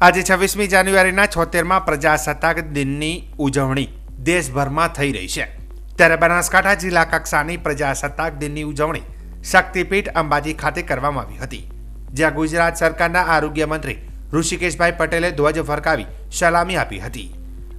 આજે છવ્વીસમી જાન્યુઆરીના છોતેરમાં પ્રજાસત્તાક દિનની ઉજવણી દેશભરમાં થઈ રહી છે. ત્યારે બનાસકાંઠા જિલ્લા કક્ષાની પ્રજાસત્તાક દિનની ઉજવણી શક્તિપીઠ અંબાજી ખાતે કરવામાં આવી હતી, જ્યાં ગુજરાત સરકારના આરોગ્ય મંત્રી ઋષિકેશભાઈ પટેલે ધ્વજ ફરકાવી સલામી આપી હતી.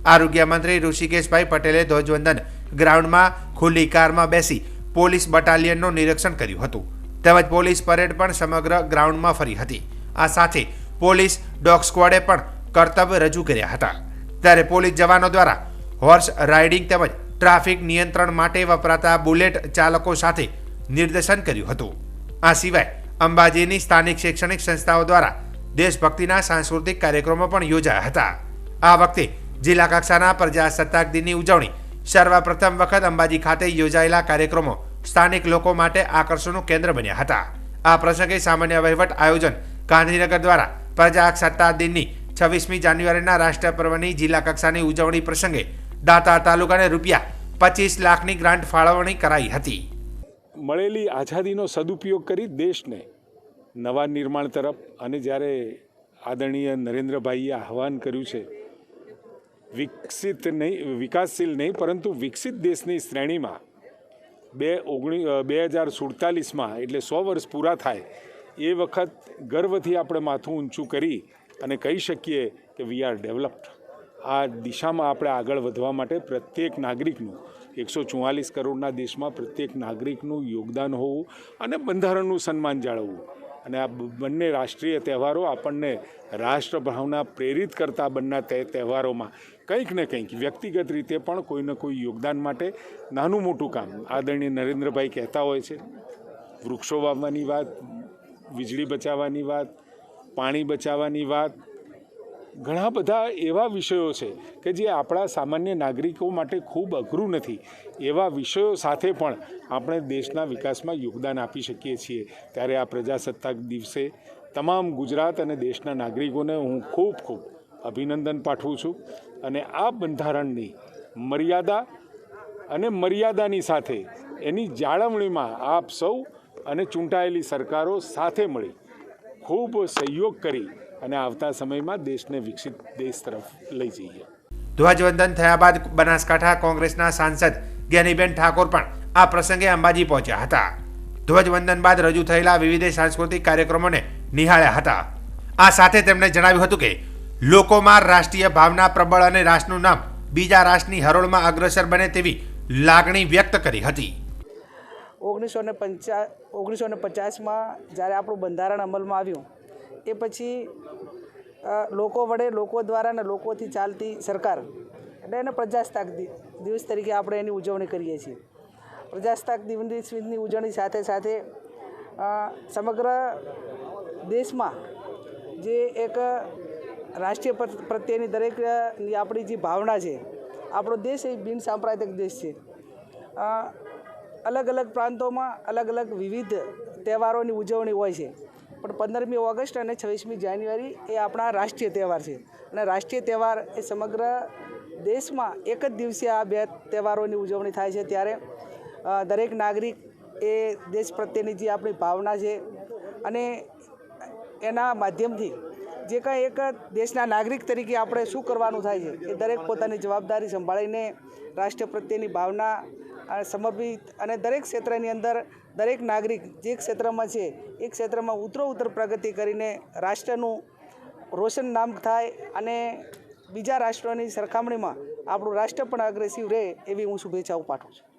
આરોગ્ય મંત્રી ઋષિકેશભાઈ પટેલે ધ્વજવંદન ગ્રાઉન્ડમાં ખુલ્લી કારમાં બેસી પોલીસ બટાલિયનનું નિરીક્ષણ કર્યું હતું, તેમજ પોલીસ પરેડ પણ સમગ્ર ગ્રાઉન્ડમાં ફરી હતી. આ સાથે પોલીસ ડોગ સ્ક્વોડે પણ કર્તવ્ય રજૂ કર્યા હતા. ત્યારે પોલીસ જવાનો દ્વારા હોર્સ રાઇડિંગ તેમજ ટ્રાફિક નિયંત્રણ માટે વપરાતા બુલેટ ચાલકો સાથે નિર્દેશન કર્યું હતું. આ સિવાય અંબાજીની સ્થાનિક શૈક્ષણિક સંસ્થાઓ દ્વારા દેશભક્તિના સાંસ્કૃતિક કાર્યક્રમો પણ યોજાયા હતા. આ વખતે જિલ્લા કક્ષાના પ્રજાસત્તાક દિનની ઉજવણી સર્વપ્રથમ વખત અંબાજી ખાતે યોજાયેલા કાર્યક્રમો સ્થાનિક લોકો માટે આકર્ષણનું કેન્દ્ર બન્યા હતા. આ પ્રસંગે સામાન્ય વહીવટ આયોજન ગાંધીનગર દ્વારા પ્રજાસત્તાક દિનની છવ્વીસમી જાન્યુઆરીના રાષ્ટ્ર પર્વની જિલ્લા કક્ષાની ઉજવણી પ્રસંગે દાતા તાલુકાને રૂપિયા પચીસ લાખની ગ્રાન્ટ ફાળવણી કરાઈ હતી. મળેલી આઝાદીનો સદુપયોગ કરી દેશને નવા નિર્માણ તરફ અને જ્યારે આદરણીય નરેન્દ્રભાઈએ આહવાન કર્યું છે, વિકસિત નહીં, વિકાસશીલ નહીં, પરંતુ વિકસિત દેશની શ્રેણીમાં બે ઓગણી બે હજાર સુડતાલીસમાં એટલે સો વર્ષ પૂરા થાય એ વખત ગર્વથી આપણે માથું ઊંચું કરી અને કહી શકીએ કે વી આર ડેવલપ્ડ આ દિશામાં આપણે આગળ વધવા માટે પ્રત્યેક નાગરિકનું, એકસો ચુમ્માલીસ કરોડના દેશમાં પ્રત્યેક નાગરિકનું યોગદાન હોવું અને બંધારણનું સન્માન જાળવવું. અને આ બંને રાષ્ટ્રીય તહેવારો આપણને રાષ્ટ્રભાવના પ્રેરિત કરતા બંને તહેવારોમાં કંઈક ને કંઈક, વ્યક્તિગત રીતે પણ કોઈને કોઈ યોગદાન માટે નાનું મોટું કામ આદરણીય નરેન્દ્રભાઈ કહેતા હોય છે. વૃક્ષો વાવવાની વાત વીજળી બચાવવાની વાત, પાણી બચાવવાની વાત, ઘણા બધા એવા વિષયો છે કે જે આપણા સામાન્ય નાગરિકો માટે ખૂબ અઘરું નથી. એવા વિષયો સાથે પણ આપણે દેશના વિકાસમાં યોગદાન આપી શકીએ છીએ. ત્યારે આ પ્રજાસત્તાક દિવસે તમામ ગુજરાત અને દેશના નાગરિકોને હું ખૂબ ખૂબ અભિનંદન પાઠવું છું અને આ બંધારણની મર્યાદા અને મર્યાદાની સાથે એની જાળવણીમાં આપ સૌ અને ચૂંટાયેલી સરકારો સાથે મળી ખૂબ સહયોગ કરી અને આવતા સમયમાં દેશને વિકસિત દેશ તરફ લઈ જઈએ. ધ્વજવંદન થયા બાદ બનાસકાંઠા કોંગ્રેસના સાંસદ જ્ઞાનીબેન ઠાકોર પણ આ પ્રસંગે અંબાજી પહોંચ્યા હતા. ધ્વજવંદન બાદ રજૂ થયેલા વિવિધ સાંસ્કૃતિક કાર્યક્રમોને નિહાળ્યા હતા. આ સાથે તેમણે જણાવ્યું હતું કે, લોકોમાં રાષ્ટ્રીય ભાવના પ્રબળ અને રાષ્ટ્રનું નામ બીજા રાષ્ટ્રની હરોળમાં અગ્રસર બને તેવી લાગણી વ્યક્ત કરી હતી. ઓગણીસો ને પંચા ઓગણીસો ને પચાસમાં જ્યારે આપણું બંધારણ અમલમાં આવ્યું, એ પછી લોકો વડે, લોકો દ્વારા ને લોકોથી ચાલતી સરકાર, એટલે એને પ્રજાસત્તાક દિવસ તરીકે આપણે એની ઉજવણી કરીએ છીએ. પ્રજાસત્તાક દિવસની ઉજવણી સાથે સાથે સમગ્ર દેશમાં જે એક રાષ્ટ્રીય પ્રત્યેની દરેકની આપણી જે ભાવના છે, આપણો દેશ એ બિન સાંપ્રદાયિક દેશ છે. અલગ અલગ પ્રાંતોમાં અલગ અલગ વિવિધ તહેવારોની ઉજવણી હોય છે. પણ પંદરમી ઓગસ્ટ અને છવ્વીસમી જાન્યુઆરી એ આપણા રાષ્ટ્રીય તહેવાર છે. અને રાષ્ટ્રીય તહેવાર એ સમગ્ર દેશમાં એક જ દિવસે આ બે તહેવારોની ઉજવણી થાય છે ત્યારે દરેક નાગરિક એ દેશ પ્રત્યેની જે આપણી ભાવના છે અને એના માધ્યમથી જે કાંઈ એક દેશના નાગરિક તરીકે આપણે શું કરવાનું થાય છે, એ દરેક પોતાની જવાબદારી સંભાળીને રાષ્ટ્ર પ્રત્યેની ભાવના સમર્પિત અને દરેક ક્ષેત્રની અંદર દરેક નાગરિક જે ક્ષેત્રમાં છે, એ ક્ષેત્રમાં ઉતરો ઉત્તર પ્રગતિ કરીને રાષ્ટ્રનું રોશન નામ થાય અને બીજા રાષ્ટ્રોની સરખામણીમાં આપણું રાષ્ટ્ર પણ અગ્રેસિવ રહે એવી હું શુભેચ્છાઓ પાઠવું છું.